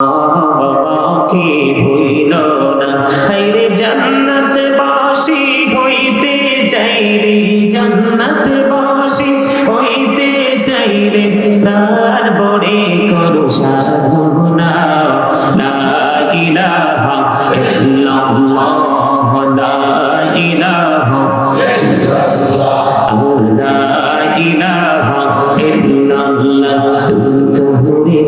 বাবাকে হইল না। হাইরে জান্নাত বাসি হইতে যাইরে জান্নাত तुमको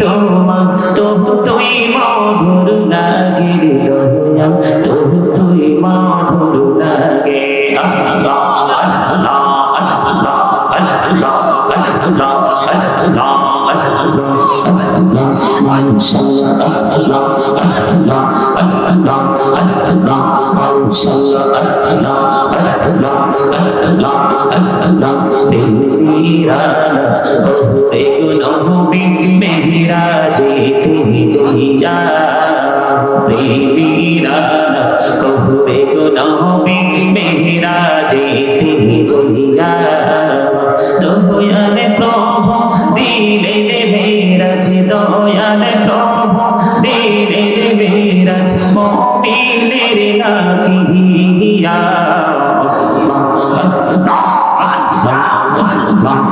তোমার তবু তুই মধুর লাগে দয়া তবু তুই মধুর লাগে আল্লাহ আল্লাহ মেহরা যেতে জইয়া প্রেমীরা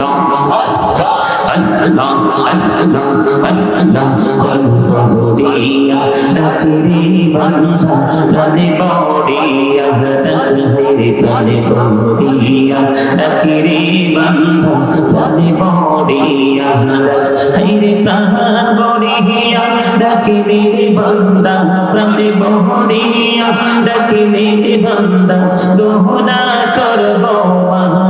Lord, ডাকরে বন্ধা প্রাণে বড়িয়া ডাক হরে প্রাণে বড়িয়া ডাকরে বন্ধা প্রাণে বড়িয়া ডাক হরে প্রাণ বড়িয়া ডাকরে বন্ধা প্রাণে বড়িয়া ডাকরে বন্ধা গহনা করব রসুল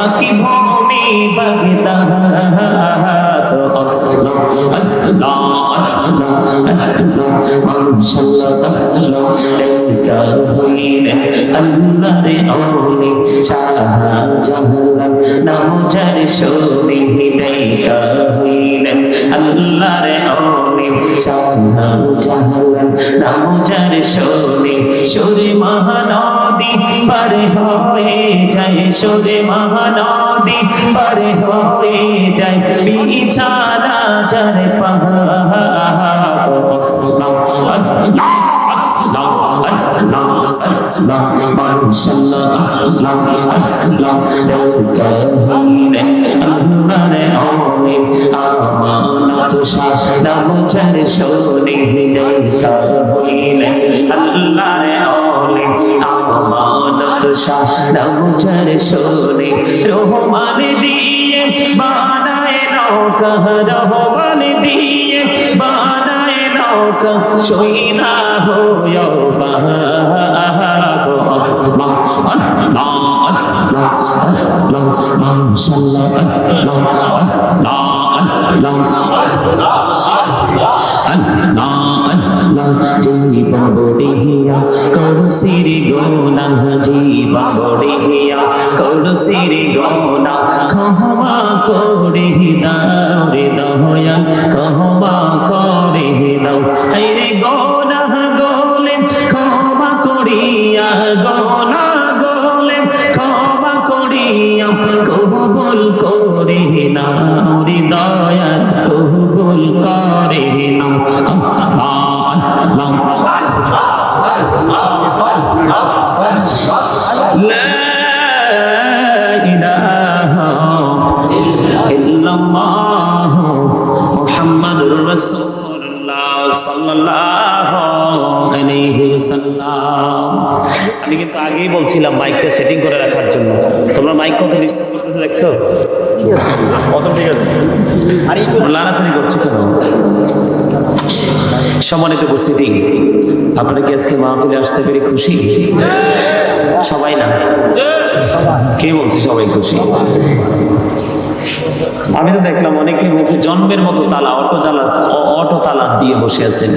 পাখি ভূমি বাগদা নামজার শোনে দেখা হইলেন আল্লাহর অনেক শাহজাহান নামজার শোনে সুরে মহানদী পার হয়ে যায় সুরে মহানদী পার হয়ে যায় বিছানা যার নামচার শাহ নামচার শোনে রহমান দিয়ে বানায় নৌকা রহমান দিয়ে বানায় নৌকা সইনা হয়ে জীবন করে। ইল্লাল্লাহ মুহাম্মাদুর রাসূলুল্লাহ সাল্লাল্লাহু আলাইহি ওয়াসাল্লাম। আমি কিন্তু আগেই বলছিলাম মাইকটা সেটিং করে রাখার জন্য। তোমরা মাইক কত ডিস্টার্ব করতে দেখছ? কত ঠিক আছে আর এই লালাচারি করছ কেন? সম্মানিত উপস্থিতি আপনাকে কি আজকে মাহফিলে আসতে পেরে খুশি? সবাই না? কে বলছে সবাই খুশি? আমি তো দেখলাম অনেকে মুখে জন্মের মতো তালা অটো চালা অটো তালা দিয়ে বসে আছেন।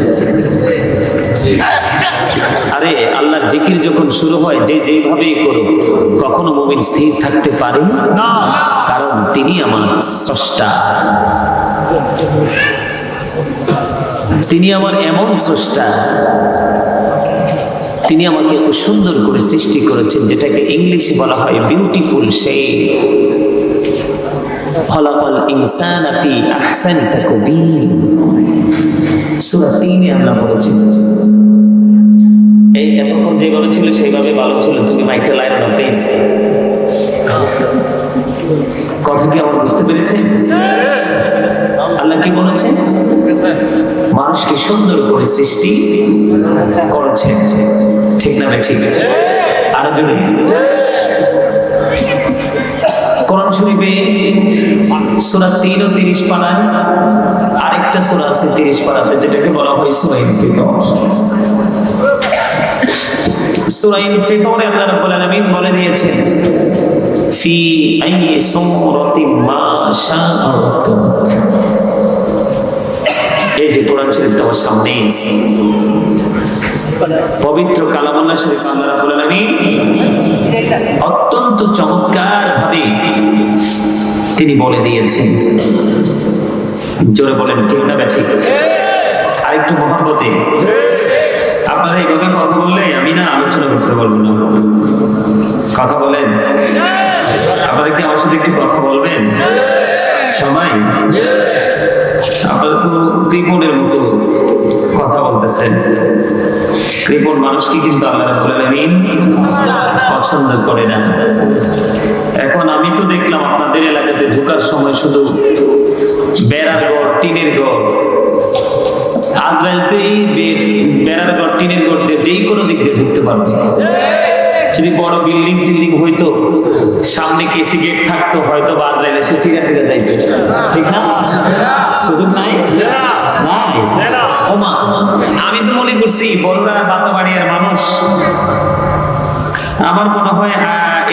আরে আল্লাহ জিকির যখন শুরু হয় যে যেভাবেই করুক কখনো মুমিন স্থির থাকতে পারে? না। কারণ তিনি আমার স্রষ্টা। তিনি আমার এমন স্রষ্টা। তিনি আমাকে এত সুন্দর করে সৃষ্টি করেছেন যেটাকে ইংলিশে বলা হয় বিউটিফুল সেই খলাকাল ইনসান ফি আহসানি তাকবীর সূরা 3 এ আল্লাহ বলেছেন এই এতক্ষণ যেভাবে ছিল সেইভাবে ভালো ছিল। তুমি মাইকটা লাইন দাও প্লিজ কথা কি আমার বুঝতে পেরেছেন আল্লাহ কি বলেছেন মানুষকে সুন্দর করে সৃষ্টি করেছেন ঠিক না ঠিক। আছে আরও জোরে। শরীফে সূরা 3 ও 30 পাড়ায় আরেকটা সূরা আছে 30 পাড়াতে যেটাকে বলা হয় সূরা ইনফিতর সূরা ইনফিতরে আল্লাহ রাব্বুল বলে দিয়েছেন, ফি আইয়ি সূরাতিন এই যে তোমার সামনে। পবিত্র কালামাল্লা শরীফ আল্লাহ রাব্বুল আলামিন অত্যন্ত চমৎকার ভাবে তিনি বলে দিয়েছেন। জোরে বলেন, ঠিক না ঠিক? আরেকটু মহব্বতে। আপনারা এইভাবে কথা বললে আমি না আলোচনা করতে পারব না। কথা বলেন। আপনারা কি আমার সাথে একটু কথা বলবেন? সবাই আপনারা তো কৃপণের মতো কথা বলতেছেন কৃপণ মানুষকে কিন্তু আল্লাহ পছন্দ করে না। এখন আমি তো দেখলাম আপনাদের এলাকাতে ঢুকার সময় শুধু বেড়ার ঘর, টিনের ঘর। আজরাইল তো এই বেড়ার ঘর, টিনের ঘর দিয়ে যেই কোনো দিক দিয়ে ঢুকতে পারবে। যদি বড় বিল্ডিং টিল্ডিং হইতো, সামনে কেসি গেট থাকতো, হয়তো বাজরাইল এসে ফিরে ফিরে যাইতো। ঠিক না? সুযোগ নাই? আমি তো মনে করছি বড়রা বাতাবাড়িয়ার মানুষ। আমার মনে হয়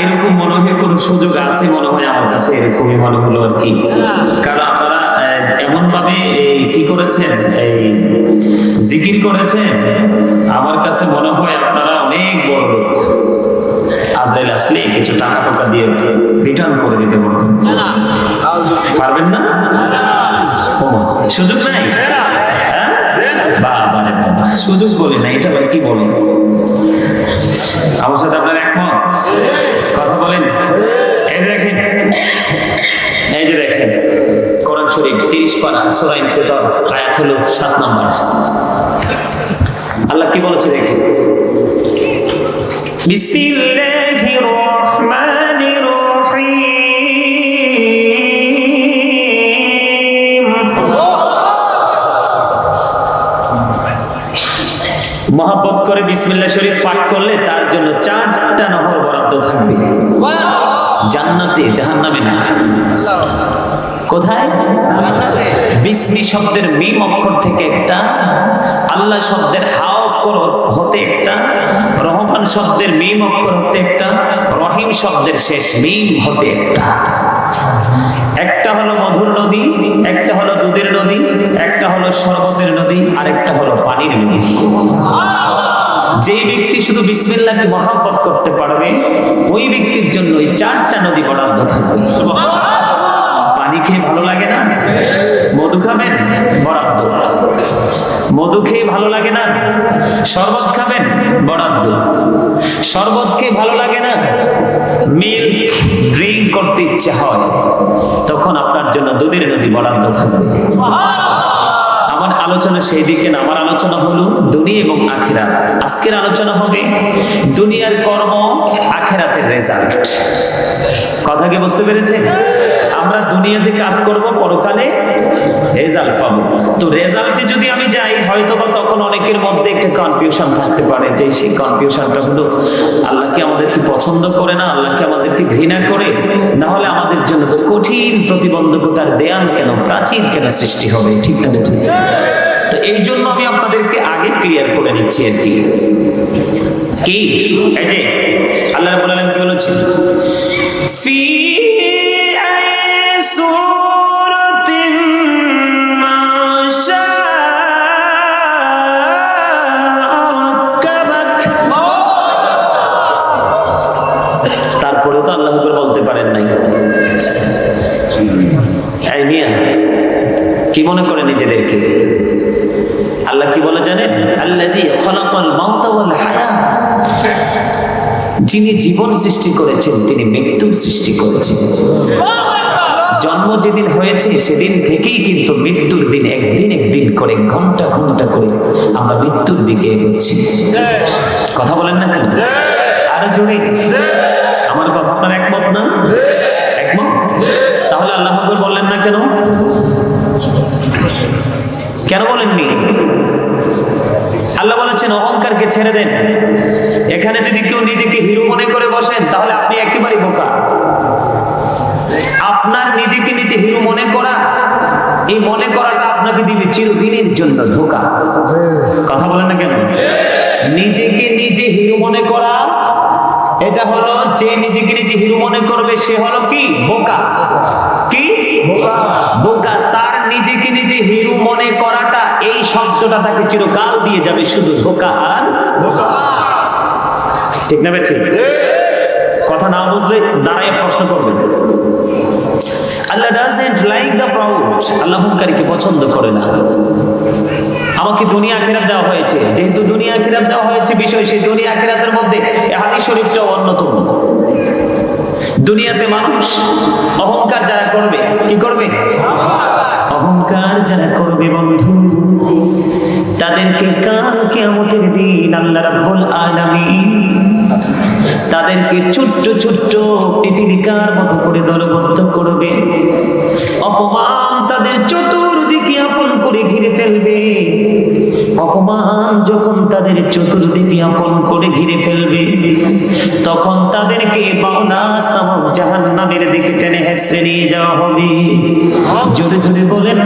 এরকম মনে হয় কোনো সুযোগ আছে মনে হয় আমার কাছে, এরকমই মনে হলো আর কি। কারণ আপনারা এমন ভাবে কি করেছেন? এই জিকির করেছেন? আমার কাছে মনে হয় আপনারা অনেক বড় আসলে কিছু টাকা টাকা দিয়ে রিটার্ন করে দিতে বলবেন পারবেন না? সুযোগ নাই? হ্যাঁ? বাবা রে বাবা, সুযোগ বলে না এটা আবার কি বলে? আমার সাথে আপনার একমত? কথা বলেন। এই দেখেন, এই যে দেখেন, কোরআন শরীফ তিরিশ পারা সোরাইন ফেতর আয়াত হলো সাত নম্বর। আল্লাহ কি বলেছে দেখেন? মহাব্বত করে বিসমিল্লাহ শরীফ পাঠ করলে তার জন্য চারটা নহর বরাদ্দ থাকবে। জান্নাতে জাহান্নামে না। কোথায়? বিসমি শব্দের মিম অক্ষর থেকে একটা আল্লাহ শব্দের হা অক্ষর হতে একটা, রহমান শব্দের মিম অক্ষর হতে একটা, রহিম শব্দের শেষ মিম হতে একটা। একটা হলো মধুর নদী, একটা হলো দুধের নদী, একটা হলো শরবতের নদী আর একটা হলো পানির নদী। যেই ব্যক্তি শুধু বিসমিল্লাহকে মহাব্বত করতে পারবে, ওই ব্যক্তির জন্য ওই চারটা নদী বরাদ্দ থাকবে। পানি খেয়ে ভালো লাগে না? মধু খাবেন? বরাদ্দ। মধু খেয়ে ভালো লাগে না? শরবত খাবেন? বরাদ্দ। শরবত খেয়ে ভালো লাগে না? মিল্ক ড্রিঙ্ক করতে ইচ্ছে হয়। তখন আপনার জন্য দুধের নদী বরাদ্দ থাকবে। আমার আলোচনা সেই দিকে না, আমার আলোচনা হলো দুনিয়া এবং আখিরাত। আজকের আলোচনা হবে দুনিয়ার কর্ম, আখিরাতের রেজাল্ট কথা কি বুঝতে পেরেছে আমরা দুনিয়াতে কাজ করব, পরকালে রেজাল্ট পাবো। তো রেজাল্টে যদি আমি যাই হয়তো বা তখন অনেকের মধ্যে একটা কনফিউশন থাকতে পারে যে সেই কনফিউশনটা হলো আল্লাহ কি আমাদেরকে পছন্দ করে না? আল্লাহ কি আমাদেরকে ঘৃণা করে? না হলে আমাদের জন্য তো কঠিন প্রতিবন্ধকতার দেয়াল কেন, প্রাচীর কেন সৃষ্টি হবে? ঠিক না ঠিক তো এই জন্য আমি আপনাদেরকে আগে ক্লিয়ার করে নিচ্ছি আর কি। কি? এই যে, আল্লাহ রাব্বুল কি বলেছেন? ফি যিনি জীবন সৃষ্টি করেছেন, তিনি মৃত্যু সৃষ্টি করেছেন। জন্ম যেদিন হয়েছে, সেদিন থেকেই কিন্তু মৃত্যুর দিন একদিন একদিন করে, ঘণ্টা ঘণ্টা করে আমরা মৃত্যুর দিকে এগোচ্ছি। কথা বলেন না কেন? আরও জোরে। আমার কথা আপনার একমত না? একমত? তাহলে আল্লাহ বললেন না কেন? কেন বলেননি? বলেছেন, অহংকারকে ছেড়ে দেন। এখানে যদি কেউ নিজেকে হিরো মনে করে বসেন, তাহলে আপনি একেবারে বোকা। আপনার নিজেকে নিজে হিরো মনে করা, এই মনে করাটা আপনাকে দিবে চিরদিনের জন্য ধোকা। কথা বলেন না কেন? নিজেকে নিজে হিরো মনে করা, এটা হলো যে নিজেকে নিজে হিরো মনে করবে, সে হলো কি? বোকা। কি? বোকা। তার নিজেকে নিজে হিরো মনে করাটা এই শব্দটা তাকে চিরকাল দিয়ে যাবে শুধু ধোকা আর ঠিক না ঠিক কথা না বুঝলে দাঁড়ায় প্রশ্ন করবেন। Allah doesn't like the proud Allah হুঙ্কারীকে পছন্দ করে না। আমাকে দুনিয়া আখিরাত দেওয়া হয়েছে। যেহেতু দুনিয়া আখিরাত দেওয়া হয়েছে, বিষয় সেই দুনিয়া আখিরাতের মধ্যে হাদিস শরীফটাও অন্যতম। দুনিয়াতে মানুষ অহংকার যারা করবে, কি করবে? অহংকার যারা করবে বন্ধু, তাদেরকে কাল কেমতের দিন আল্লাহ রাব্বুল আলামিন তাদেরকে ছোট্ট ছোট্ট পিপিলিকার মতো করে দলবদ্ধ করবে। অপমান তাদের চতুর্দিকে আপন করে ঘিরে ফেলবে। অপমান যখন তাদের চতুর্দিকে আপন করে ঘিরে ফেলবে, তখন তাদেরকে বাউনাস নামক জাহান্নামের দিকে টেনে হেসড়ে নিয়ে যাওয়া হবে। জোরে জোরে বলেন